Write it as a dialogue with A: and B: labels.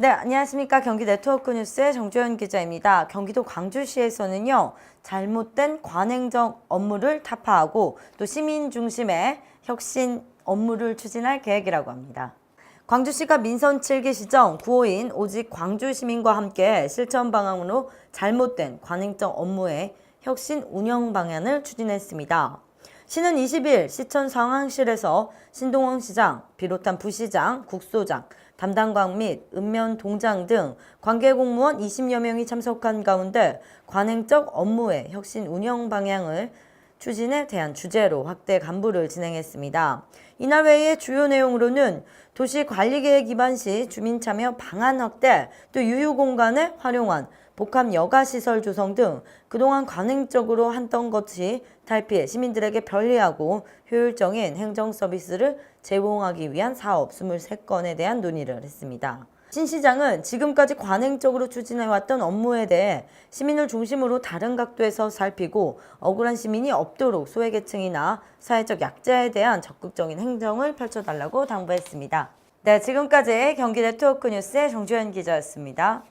A: 네, 안녕하십니까. 경기 네트워크 뉴스의 정주현 기자입니다. 경기도 광주시에서는요, 잘못된 관행적 업무를 타파하고 또 시민 중심의 혁신 업무를 추진할 계획이라고 합니다. 광주시가 민선 7기 시정 구호인 오직 광주 시민과 함께 실천 방향으로 잘못된 관행적 업무의 혁신 운영 방안을 추진했습니다. 시는 20일 시청 상황실에서 신동원 시장, 비롯한 부시장, 국소장, 담당관 및 읍면 동장 등 관계 공무원 20여 명이 참석한 가운데 관행적 업무의 혁신 운영 방향을 추진에 대한 주제로 확대 간부를 진행했습니다. 이날 회의의 주요 내용으로는 도시 관리 계획 기반 시 주민 참여 방안 확대, 또 유휴 공간을 활용한 복합 여가 시설 조성 등 그동안 관행적으로 했던 것이 탈피해 시민들에게 편리하고 효율적인 행정 서비스를 제공하기 위한 사업 23건에 대한 논의를 했습니다. 신 시장은 지금까지 관행적으로 추진해왔던 업무에 대해 시민을 중심으로 다른 각도에서 살피고 억울한 시민이 없도록 소외계층이나 사회적 약자에 대한 적극적인 행정을 펼쳐달라고 당부했습니다. 네, 지금까지 경기 네트워크 뉴스의 정주현 기자였습니다.